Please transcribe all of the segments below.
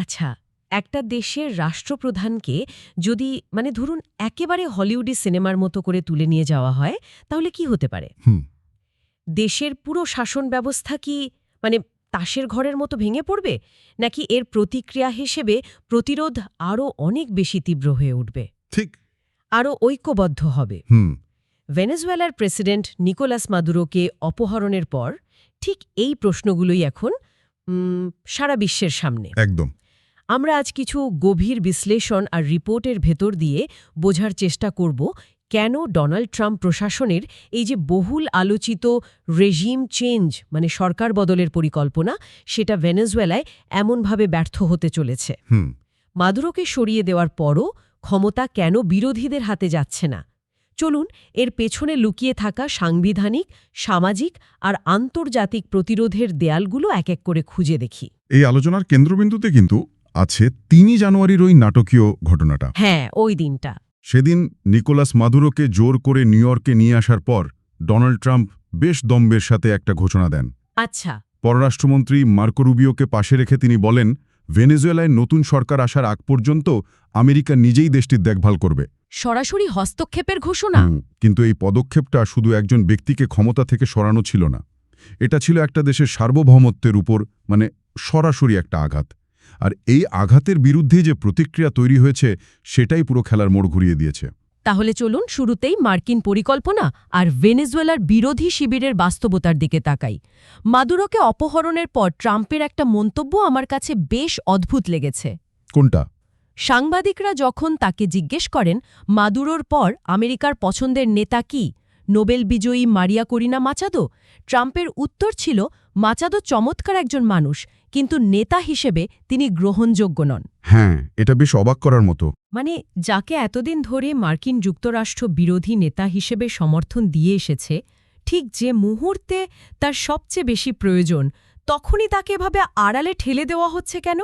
আচ্ছা একটা দেশের রাষ্ট্রপ্রধানকে যদি মানে ধরুন একেবারে হলিউডি সিনেমার মতো করে তুলে নিয়ে যাওয়া হয় তাহলে কি হতে পারে? দেশের পুরো শাসন ব্যবস্থা কি মানে তাসের ঘরের মতো ভেঙে পড়বে? নাকি এর প্রতিক্রিয়া হিসেবে প্রতিরোধ আরও অনেক বেশি তীব্র হয়ে উঠবে? ঠিক। আরও ঐক্যবদ্ধ হবে। হুম। ভেনেজুয়েলার প্রেসিডেন্ট নিকোলাস মাদুরোকে অপহরণের পর ঠিক এই প্রশ্নগুলোই এখন সারা বিশ্বের সামনে। একদম। আমরা আজ কিছু গভীর বিশ্লেষণ আর রিপোর্টের ভেতর দিয়ে বোঝার চেষ্টা করব কেন ডোনাল্ড ট্রাম্প প্রশাসনের এই যে বহুল আলোচিত রেজিম চেঞ্জ মানে সরকার বদলের পরিকল্পনা সেটা ভেনেজুয়েলায় এমনভাবে ব্যর্থ হতে চলেছে। মাদুরোকে সরিয়ে দেওয়ার পরও ক্ষমতা কেন বিরোধীদের হাতে যাচ্ছে না? চলুন এর পেছনে লুকিয়ে থাকা সাংবিধানিক সামাজিক আর আন্তর্জাতিক প্রতিরোধের দেয়ালগুলো এক এক করে খুঁজে দেখি। এই আলোচনার কেন্দ্রবিন্দুতে কিন্তু আছে তিনই জানুয়ারির ওই নাটকীয় ঘটনাটা। হ্যাঁ ওই দিনটা। সেদিন নিকোলাস মাদুরোকে জোর করে নিউ ইয়র্কে নিয়ে আসার পর ডোনাল্ড ট্রাম্প বেশ দম্বের সাথে একটা ঘোষণা দেন। আচ্ছা। পররাষ্ট্রমন্ত্রী মার্কো রুবিওকে পাশে রেখে তিনি বলেন ভেনেজুয়েলায় নতুন সরকার আসার আগ পর্যন্ত আমেরিকা নিজেই দেশটির দেখভাল করবে। সরাসরি হস্তক্ষেপের ঘোষণা? কিন্তু এই পদক্ষেপটা শুধু একজন ব্যক্তিকে ক্ষমতা থেকে সরানো ছিল না। এটা ছিল একটা দেশের সার্বভৌমত্বের উপর মানে সরাসরি একটা আঘাত। আর এই আঘাতের বিরুদ্ধে যে প্রতিক্রিয়া তৈরি হয়েছে সেটাই পুরো খেলার মোড় ঘুরিয়ে দিয়েছে। তাহলে চলুন শুরুতেই মার্কিন পরিকল্পনা আর ভেনেজুয়েলার বিরোধী শিবিরের বাস্তবতার দিকে তাকাই। মাদুরোকে অপহরণের পর ট্রাম্পের একটা মন্তব্য আমার কাছে বেশ অদ্ভুত লেগেছে। কোনটা? সাংবাদিকরা যখন তাকে জিজ্ঞেস করেন মাদুরোর পর আমেরিকার পছন্দের নেতা কি? নোবেল বিজয়ী মারিয়া করিনা মাচাদো? ট্রাম্পের উত্তর ছিল মাচাদো চমৎকার একজন মানুষ। কিন্তু নেতা হিসেবে তিনি গ্রহণযোগ্য নন। হ্যাঁ এটা বেশ অবাক করার মতো। মানে যাকে এতদিন ধরে মার্কিন যুক্তরাষ্ট্র বিরোধী নেতা হিসেবে সমর্থন দিয়ে এসেছে ঠিক যে মুহূর্তে তার সবচেয়ে বেশি প্রয়োজন তখনই তাকে এভাবে আড়ালে ঠেলে দেওয়া হচ্ছে কেন?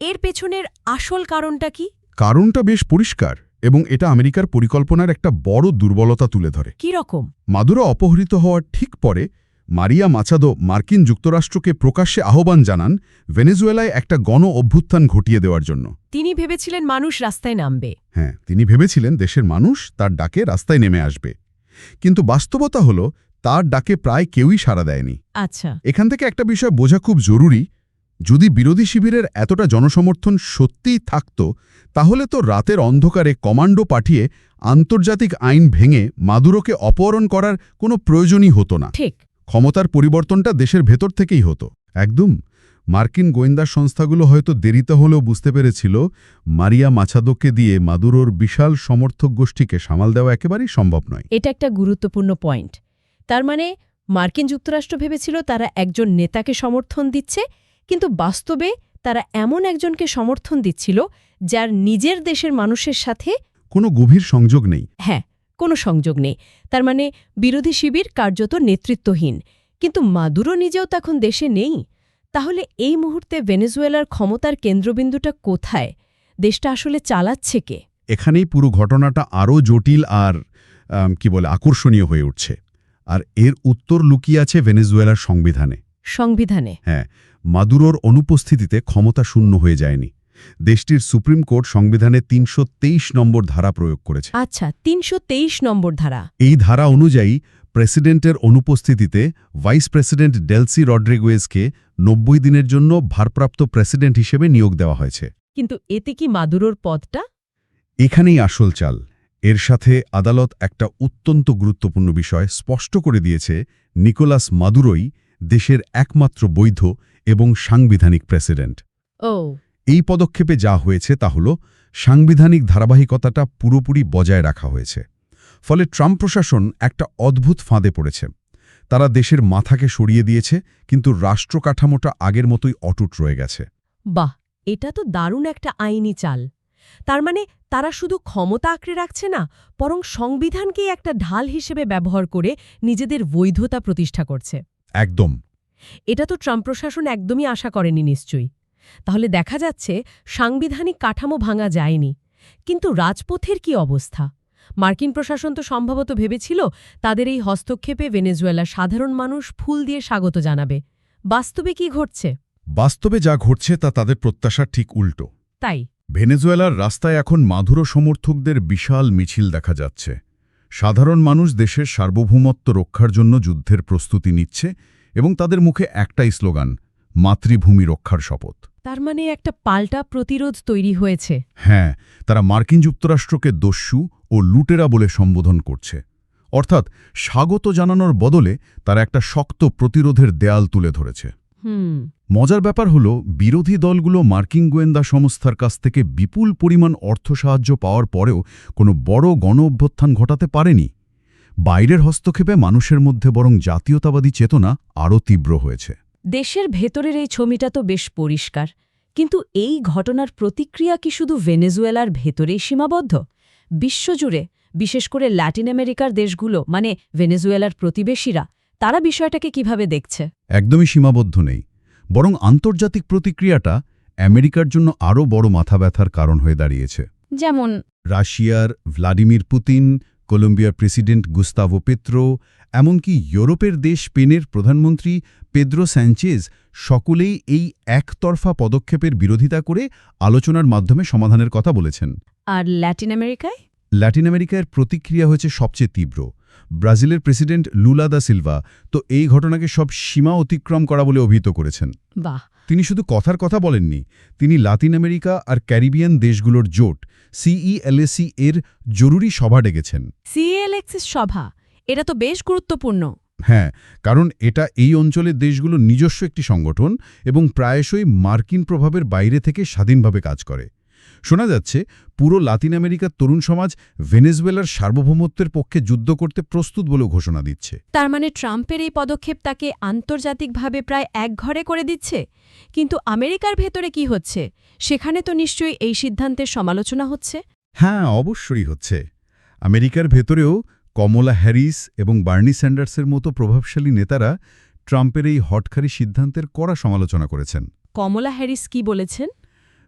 এর পেছনের আসল কারণটা কি? কারণটা বেশ পরিষ্কার এবং এটা আমেরিকার পরিকল্পনার একটা বড় দুর্বলতা তুলে ধরে। কি রকম মাদুরো অপহৃত হওয়ার ঠিক পরে মারিয়া মাচাদো মার্কিন যুক্তরাষ্ট্রকে প্রকাশ্যে আহ্বান জানান ভেনেজুয়েলায় একটা গণ অভ্যুত্থান ঘটিয়ে দেওয়ার জন্য। তিনি ভেবেছিলেন মানুষ রাস্তায় নামবে। হ্যাঁ তিনি ভেবেছিলেন দেশের মানুষ তার ডাকে রাস্তায় নেমে আসবে। কিন্তু বাস্তবতা হল তার ডাকে প্রায় কেউই সাড়া দেয়নি। আচ্ছা। এখান থেকে একটা বিষয় বোঝা খুব জরুরি যদি বিরোধী শিবিরের এতটা জনসমর্থন সত্যিই থাকত তাহলে তো রাতের অন্ধকারে কমান্ডো পাঠিয়ে আন্তর্জাতিক আইন ভেঙে মাদুরোকে অপহরণ করার কোনো প্রয়োজনই হতো না। ঠিক। ক্ষমতার পরিবর্তনটা দেশের ভেতর থেকেই হতো। একদম মার্কিন গোয়েন্দা সংস্থাগুলো হয়তো দেরিতে হলেও বুঝতে পেরেছিল মারিয়া মাছাদোকে দিয়ে মাদুরোর বিশাল সমর্থক গোষ্ঠীকে সামাল দেওয়া একেবারেই সম্ভব নয়। এটা একটা গুরুত্বপূর্ণ পয়েন্ট। তার মানে মার্কিন যুক্তরাষ্ট্র ভেবেছিল তারা একজন নেতাকে সমর্থন দিচ্ছে কিন্তু বাস্তবে তারা এমন একজনকে সমর্থন দিচ্ছিল যার নিজের দেশের মানুষের সাথে কোনো গভীর সংযোগ নেই। হ্যাঁ কোনো সংযোগ নেই। তার মানে বিরোধী শিবির কার্যত নেতৃত্বহীন। কিন্তু মাদুরো নিজেও তখন দেশে নেই। তাহলে এই মুহূর্তে ভেনেজুয়েলার ক্ষমতার কেন্দ্রবিন্দুটা কোথায়? দেশটা আসলে চালাচ্ছে কে? এখানেই পুরো ঘটনাটা আরও জটিল আর কি বলে আকর্ষণীয় হয়ে উঠছে। আর এর উত্তর লুকিয়ে আছে ভেনেজুয়েলার সংবিধানে। সংবিধানে? হ্যাঁ মাদুরোর অনুপস্থিতিতে ক্ষমতা শূন্য হয়ে যায়নি। দেশটির সুপ্রিম কোর্ট সংবিধানে তিনশো তেইশ নম্বর ধারা প্রয়োগ করেছে। আচ্ছা তিনশো তেইশ নম্বর ধারা। এই ধারা অনুযায়ী প্রেসিডেন্টের অনুপস্থিতিতে ভাইস প্রেসিডেন্ট ডেলসি রড্রিগুয়েজকে নব্বই দিনের জন্য ভারপ্রাপ্ত প্রেসিডেন্ট হিসেবে নিয়োগ দেওয়া হয়েছে। কিন্তু এতে কি মাদুরোর পদটা? এখানেই আসল চাল। এর সাথে আদালত একটা অত্যন্ত গুরুত্বপূর্ণ বিষয় স্পষ্ট করে দিয়েছে নিকোলাস মাদুরোই দেশের একমাত্র বৈধ এবং সাংবিধানিক প্রেসিডেন্ট। ও এই পদক্ষেপে যা হয়েছে তা হল সাংবিধানিক ধারাবাহিকতাটা পুরোপুরি বজায় রাখা হয়েছে। ফলে ট্রাম্প প্রশাসন একটা অদ্ভুত ফাঁদে পড়েছে। তারা দেশের মাথাকে সরিয়ে দিয়েছে কিন্তু রাষ্ট্র কাঠামোটা আগের মতোই অটুট রয়ে গেছে। বাহ এটা তো দারুণ একটা আইনি চাল। তার মানে তারা শুধু ক্ষমতা আঁকড়ে রাখছে না বরং সংবিধানকেই একটা ঢাল হিসেবে ব্যবহার করে নিজেদের বৈধতা প্রতিষ্ঠা করছে। একদম। এটা তো ট্রাম্প প্রশাসন একদমই আশা করেনি নিশ্চয়ই। তাহলে দেখা যাচ্ছে সাংবিধানিক কাঠামো ভাঙা যায়নি। কিন্তু রাজপথের কি অবস্থা? মার্কিন প্রশাসন তো সম্ভবত ভেবেছিল তাদের এই হস্তক্ষেপে ভেনেজুয়েলার সাধারণ মানুষ ফুল দিয়ে স্বাগত জানাবে। বাস্তবে কি ঘটছে? বাস্তবে যা ঘটছে তা তাদের প্রত্যাশার ঠিক উল্টো। তাই? ভেনেজুয়েলার রাস্তায় এখন মাধুরো সমর্থকদের বিশাল মিছিল দেখা যাচ্ছে। সাধারণ মানুষ দেশের সার্বভৌমত্ব রক্ষার জন্য যুদ্ধের প্রস্তুতি নিচ্ছে এবং তাদের মুখে একটাই স্লোগান মাতৃভূমি রক্ষার শপথ। তার মানে একটা পাল্টা প্রতিরোধ তৈরি হয়েছে। হ্যাঁ তারা মার্কিন যুক্তরাষ্ট্রকে দস্যু ও লুটেরা বলে সম্বোধন করছে। অর্থাৎ স্বাগত জানানোর বদলে তারা একটা শক্ত প্রতিরোধের দেয়াল তুলে ধরেছে। মজার ব্যাপার হল বিরোধী দলগুলো মার্কিন গোয়েন্দা সংস্থার কাছ থেকে বিপুল পরিমাণ অর্থ সাহায্য পাওয়ার পরেও কোনো বড় গণ অভ্যুত্থান ঘটাতে পারেনি। বাইরের হস্তক্ষেপে মানুষের মধ্যে বরং জাতীয়তাবাদী চেতনা আরও তীব্র হয়েছে। দেশের ভেতরের এই ছবিটা তো বেশ পরিষ্কার। কিন্তু এই ঘটনার প্রতিক্রিয়া কি শুধু ভেনেজুয়েলার ভেতরেই সীমাবদ্ধ? বিশ্বজুড়ে বিশেষ করে ল্যাটিন আমেরিকার দেশগুলো মানে ভেনেজুয়েলার প্রতিবেশীরা তারা বিষয়টাকে কীভাবে দেখছে? একদমই সীমাবদ্ধ নেই। বরং আন্তর্জাতিক প্রতিক্রিয়াটা আমেরিকার জন্য আরও বড় মাথা ব্যথার কারণ হয়ে দাঁড়িয়েছে। যেমন? রাশিয়ার ভ্লাদিমির পুতিন কলম্বিয়ার প্রেসিডেন্ট গুস্তাভো পেত্রো এমনকি ইউরোপের দেশ স্পেনের প্রধানমন্ত্রী পেদ্রো স্যাঞ্চেজ সকলেই এই একতরফা পদক্ষেপের বিরোধিতা করে আলোচনার মাধ্যমে সমাধানের কথা বলেছেন। আর ল্যাটিন আমেরিকায়? ল্যাটিন আমেরিকার প্রতিক্রিয়া হয়েছে সবচেয়ে তীব্র। ব্রাজিলের প্রেসিডেন্ট লুলা দা সিলভা তো এই ঘটনাকে সব সীমা অতিক্রম করা বলে অভিহিত করেছেন। বাহ। তিনি শুধু কথার কথা বলেননি তিনি লাতিন আমেরিকা আর ক্যারিবিয়ান দেশগুলোর জোট সিইএলএসি এর জরুরি সভা ডেকেছেন। সিএলএক্সিস সভা? এটা তো বেশ গুরুত্বপূর্ণ। হ্যাঁ কারণ এটা এই অঞ্চলের দেশগুলো নিজস্ব একটি সংগঠন এবং প্রায়শই মার্কিন প্রভাবের বাইরে থেকে স্বাধীনভাবে কাজ করে। শোনা যাচ্ছে পুরো লাতিন আমেরিকার তরুণ সমাজ ভেনেজুয়েলার সার্বভৌমত্বের পক্ষে যুদ্ধ করতে প্রস্তুত বলেও ঘোষণা দিচ্ছে। তার মানে ট্রাম্পের এই পদক্ষেপ তাকে আন্তর্জাতিকভাবে প্রায় একঘরে করে দিচ্ছে? কিন্তু আমেরিকার ভেতরে কি হচ্ছে? সেখানে তো নিশ্চয়ই এই সিদ্ধান্তের সমালোচনা হচ্ছে। হ্যাঁ অবশ্যই হচ্ছে। আমেরিকার ভেতরেও কমলা হ্যারিস এবং বার্নি স্যান্ডার্সের মতো প্রভাবশালী নেতারা ট্রাম্পের এই হটকারী সিদ্ধান্তের কড়া সমালোচনা করেছেন। কমলা হ্যারিস কি বলেছেন?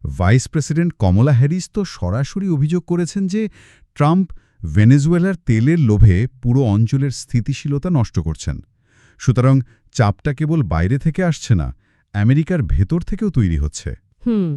ভাইস প্রেসিডেন্ট কমলা হ্যারিস তো সরাসরি অভিযোগ করেছেন যে ট্রাম্প ভেনেজুয়েলার তেলের লোভে পুরো অঞ্চলের স্থিতিশীলতা নষ্ট করছেন। সুতরাং চাপটা কেবল বাইরে থেকে আসছে না আমেরিকার ভেতর থেকেও তৈরি হচ্ছে। হুম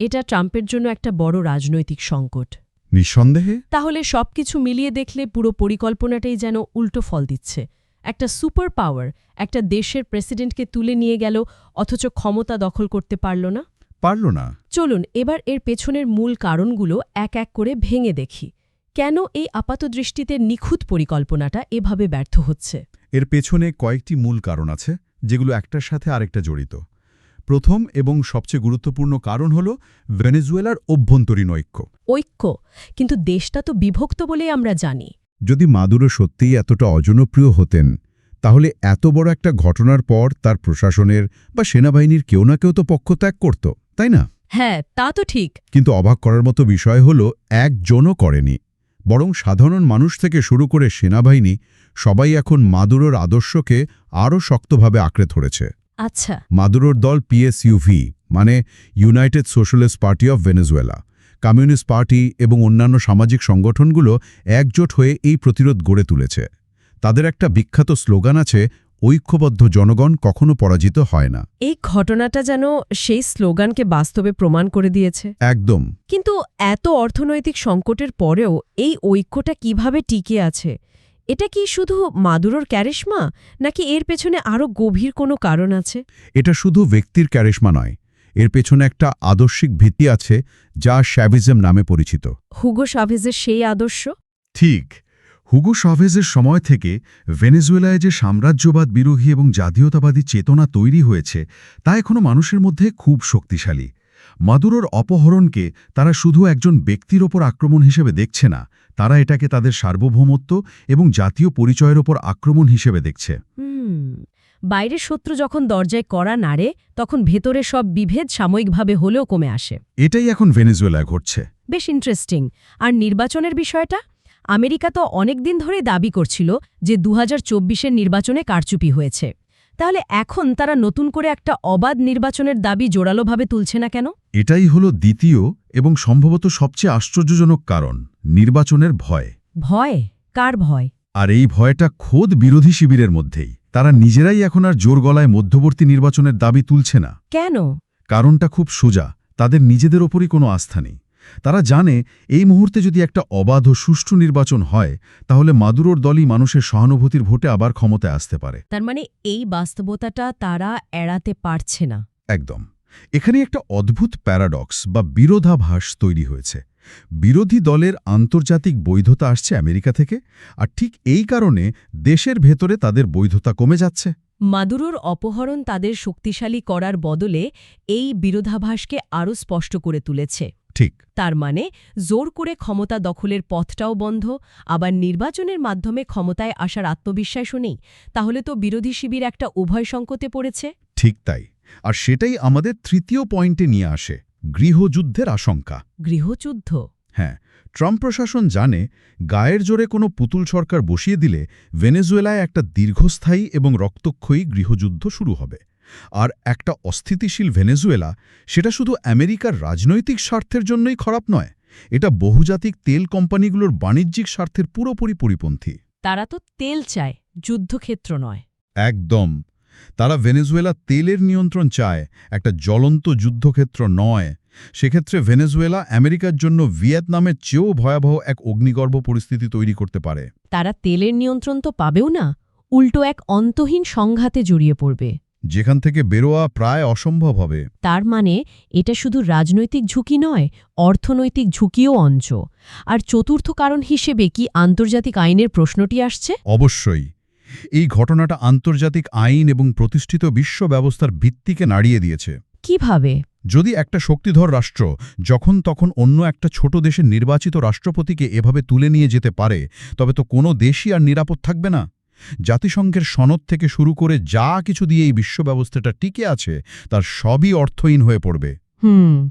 এটা ট্রাম্পের জন্য একটা বড় রাজনৈতিক সংকট। নিঃসন্দেহে? তাহলে সবকিছু মিলিয়ে দেখলে পুরো পরিকল্পনাটাই যেন উল্টো ফল দিচ্ছে। একটা সুপার পাওয়ার একটা দেশের প্রেসিডেন্টকে তুলে নিয়ে গেল অথচ ক্ষমতা দখল করতে পারল না। পারল না। চলুন এবার এর পেছনের মূল কারণগুলো এক এক করে ভেঙে দেখি। কেন এই আপাতদৃষ্টিতে নিখুঁত পরিকল্পনাটা এভাবে ব্যর্থ হচ্ছে? এর পেছনে কয়েকটি মূল কারণ আছে যেগুলো একটার সাথে আরেকটা জড়িত। প্রথম এবং সবচেয়ে গুরুত্বপূর্ণ কারণ হল ভেনেজুয়েলার অভ্যন্তরীণ ঐক্য। ঐক্য কিন্তু দেশটা তো বিভক্ত বলেই আমরা জানি। যদি মাদুরো সত্যিই এতটা অজনপ্রিয় হতেন তাহলে এত বড় একটা ঘটনার পর তার প্রশাসনের বা সেনাবাহিনীর কেউ না কেউ তো পক্ষত্যাগ করত তাই না? হ্যাঁ তা তো ঠিক। কিন্তু অবাক করার মতো বিষয় হল একজনও করেনি। বরং সাধারণ মানুষ থেকে শুরু করে সেনাবাহিনী সবাই এখন মাদুরোর আদর্শকে আরও শক্তভাবে আঁকড়ে ধরেছে। আচ্ছা। মাদুরোর দল পিএসইউভি মানে United Socialist Party of Venezuela communist party এবং অন্যান্য সামাজিক সংগঠনগুলো একজোট হয়ে এই প্রতিরোধ গড়ে তুলেছে। তাদের একটা বিখ্যাত স্লোগান আছে ঐক্যবদ্ধ জনগণ কখনো পরাজিত হয় না। এই ঘটনাটা যেন সেই স্লোগানকে বাস্তবে প্রমাণ করে দিয়েছে। একদম। কিন্তু এত অর্থনৈতিক সংকটের পরেও এই ঐক্যটা কীভাবে টিকে আছে? এটা কি শুধু মাদুরোর ক্যারিশমা নাকি এর পেছনে আরও গভীর কোনো কারণ আছে? এটা শুধু ব্যক্তির ক্যারিশমা নয় এর পেছনে একটা আদর্শিক ভিত্তি আছে যা শ্যাভিজম নামে পরিচিত। হুগো সাভেজের সেই আদর্শ? ঠিক হুগো সাভেজের সময় থেকে ভেনেজুয়েলায় যে সাম্রাজ্যবাদ বিরোধী এবং জাতীয়তাবাদী চেতনা তৈরি হয়েছে তা এখনও মানুষের মধ্যে খুব শক্তিশালী। মাদুরোর অপহরণকে তারা শুধু একজন ব্যক্তির ওপর আক্রমণ হিসেবে দেখছে না তারা এটাকে তাদের সার্বভৌমত্ব এবং জাতীয় পরিচয়ের ওপর আক্রমণ হিসেবে দেখছে। বাইরের শত্রু যখন দরজায় কড়া নাড়ে তখন ভেতরে সব বিভেদ সাময়িকভাবে হলেও কমে আসে। এটাই এখন ভেনেজুয়েলায় ঘটছে। বেশ ইন্টারেস্টিং আর নির্বাচনের বিষয়টা? আমেরিকা তো অনেক দিন ধরে দাবি করছিল যে দু হাজার নির্বাচনে কারচুপি হয়েছে। তাহলে এখন তারা নতুন করে একটা অবাধ নির্বাচনের দাবি জোরালোভাবে তুলছে না কেন? এটাই হলো দ্বিতীয় এবং সম্ভবত সবচেয়ে আশ্চর্যজনক কারণ নির্বাচনের ভয়। ভয়? কার ভয়? আর এই ভয়টা খোদ বিরোধী শিবিরের মধ্যেই। তারা নিজেরাই এখন আর জোর গলায় মধ্যবর্তী নির্বাচনের দাবি তুলছে না। কেন? কারণটা খুব সোজা তাদের নিজেদের ওপরই কোনো আস্থা নেই। তারা জানে এই মুহূর্তে যদি একটা অবাধ ও সুষ্ঠু নির্বাচন হয় তাহলে মাদুরোর দলই মানুষের সহানুভূতির ভোটে আবার ক্ষমতায় আসতে পারে। তার মানে এই বাস্তবতাটা তারা এড়াতে পারছে না। একদম। এখানে একটা অদ্ভুত প্যারাডক্স বা বিরোধাভাস তৈরি হয়েছে। বিরোধী দলের আন্তর্জাতিক বৈধতা আসছে আমেরিকা থেকে আর ঠিক এই কারণে দেশের ভেতরে তাদের বৈধতা কমে যাচ্ছে। মাদুরোর অপহরণ তাদের শক্তিশালী করার বদলে এই বিরোধাভাসকে আরও স্পষ্ট করে তুলেছে। ঠিক। তার মানে জোর করে ক্ষমতা দখলের পথটাও বন্ধ আবার নির্বাচনের মাধ্যমে ক্ষমতায় আসার আত্মবিশ্বাসও নেই। তাহলে তো বিরোধী শিবির একটা উভয় সংকটে পড়েছে। ঠিক তাই। আর সেটাই আমাদের তৃতীয় পয়েন্টে নিয়ে আসে গৃহযুদ্ধের আশঙ্কা। গৃহযুদ্ধ? হ্যাঁ ট্রাম্প প্রশাসন জানে গায়ের জোরে কোনো পুতুল সরকার বসিয়ে দিলে ভেনেজুয়েলায় একটা দীর্ঘস্থায়ী এবং রক্তক্ষয়ী গৃহযুদ্ধ শুরু হবে। আর একটা অস্থিতিশীল ভেনেজুয়েলা সেটা শুধু আমেরিকার রাজনৈতিক স্বার্থের জন্যই খারাপ নয় এটা বহুজাতিক তেল কোম্পানিগুলোর বাণিজ্যিক স্বার্থের পুরোপুরি পরিপন্থী। তারা তো তেল চায় যুদ্ধক্ষেত্র নয়। একদম। তারা ভেনেজুয়েলা তেলের নিয়ন্ত্রণ চায় একটা জ্বলন্ত যুদ্ধক্ষেত্র নয়। সেক্ষেত্রে ভেনেজুয়েলা আমেরিকার জন্য ভিয়েতনামের চেয়েও ভয়াবহ এক অগ্নিগর্ভ পরিস্থিতি তৈরি করতে পারে। তারা তেলের নিয়ন্ত্রণ তো পাবেও না উল্টো এক অন্তহীন সংঘাতে জড়িয়ে পড়বে। যেখান থেকে বেরোয়া প্রায় অসম্ভব হবে। তার মানে এটা শুধু রাজনৈতিক ঝুঁকি নয় অর্থনৈতিক ঝুঁকিও অঞ্চ। আর চতুর্থ কারণ হিসেবে কি আন্তর্জাতিক আইনের প্রশ্নটি আসছে? অবশ্যই। এই ঘটনাটা আন্তর্জাতিক আইন এবং প্রতিষ্ঠিত বিশ্ব ব্যবস্থার ভিত্তিকে নাড়িয়ে দিয়েছে। কীভাবে? যদি একটা শক্তিধর রাষ্ট্র যখন তখন অন্য একটা ছোট দেশের নির্বাচিত রাষ্ট্রপতিকে এভাবে তুলে নিয়ে যেতে পারে তবে তো কোনো দেশই আর নিরাপদ থাকবে না। জাতিসংঘের সনদ থেকে শুরু করে যা কিছু দিয়ে এই বিশ্ব ব্যবস্থাটা টিকে আছে তার সবই অর্থহীন হয়ে পড়বে। হুম।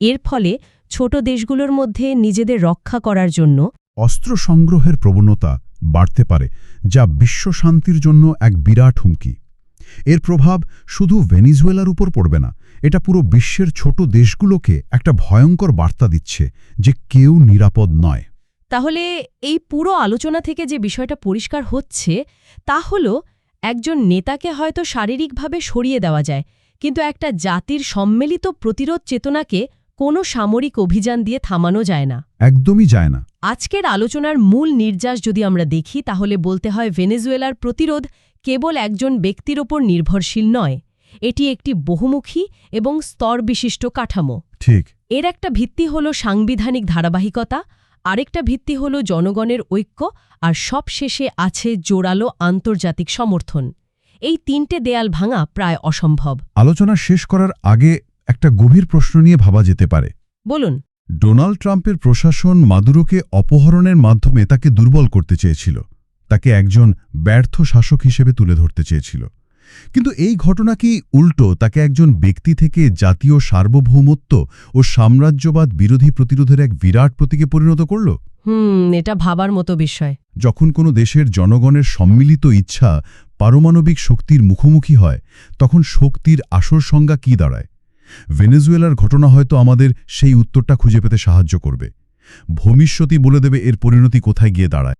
এর ফলে ছোট দেশগুলোর মধ্যে নিজেদের রক্ষা করার জন্য অস্ত্র সংগ্রহের প্রবণতা বাড়তে পারে। যা বিশ্ব শান্তির জন্য এক বিরাট হুমকি। এর প্রভাব শুধু ভেনিজুয়েলার উপর পড়বে না এটা পুরো বিশ্বের ছোট দেশগুলোকে একটা ভয়ঙ্কর বার্তা দিচ্ছে যে কেউ নিরাপদ নয়। তাহলে এই পুরো আলোচনা থেকে যে বিষয়টা পরিষ্কার হচ্ছে তা হল একজন নেতাকে হয়তো শারীরিকভাবে সরিয়ে দেওয়া যায় কিন্তু একটা জাতির সম্মিলিত প্রতিরোধ চেতনাকে কোনো সামরিক অভিযান দিয়ে থামানো যায় না। একদমই যায় না। আজকের আলোচনার মূল নির্যাস যদি আমরা দেখি তাহলে বলতে হয় ভেনেজুয়েলার প্রতিরোধ কেবল একজন ব্যক্তির ওপর নির্ভরশীল নয়। এটি একটি বহুমুখী এবং স্তরবিশিষ্ট কাঠামো। ঠিক। এর একটা ভিত্তি হল সাংবিধানিক ধারাবাহিকতা আরেকটা ভিত্তি হল জনগণের ঐক্য আর সবশেষে আছে জোরালো আন্তর্জাতিক সমর্থন। এই তিনটে দেয়াল ভাঙা প্রায় অসম্ভব। আলোচনা শেষ করার আগে একটা গভীর প্রশ্ন নিয়ে ভাবা যেতে পারে। বলুন। ডোনাল্ড ট্রাম্পের প্রশাসন মাদুরোকে অপহরণের মাধ্যমে তাকে দুর্বল করতে চেয়েছিল। তাকে একজন ব্যর্থ শাসক হিসেবে তুলে ধরতে চেয়েছিল। কিন্তু এই ঘটনা কি উল্টো? তাকে একজন ব্যক্তি থেকে জাতীয় সার্বভৌমত্ব ও সাম্রাজ্যবাদ বিরোধী প্রতিরোধের এক বিরাট প্রতীকে পরিণত করল? হুম এটা ভাবার মতো বিষয়। যখন কোনো দেশের জনগণের সম্মিলিত ইচ্ছা পারমাণবিক শক্তির মুখোমুখি হয় তখন শক্তির আসল সংজ্ঞা কী দাঁড়ায়? ভেনেজুয়েলার ঘটনা হয়তো আমাদের সেই উত্তরটা খুঁজে পেতে সাহায্য করবে। ভবিষ্যতই বলে দেবে এর পরিণতি কোথায় গিয়ে দাঁড়ায়।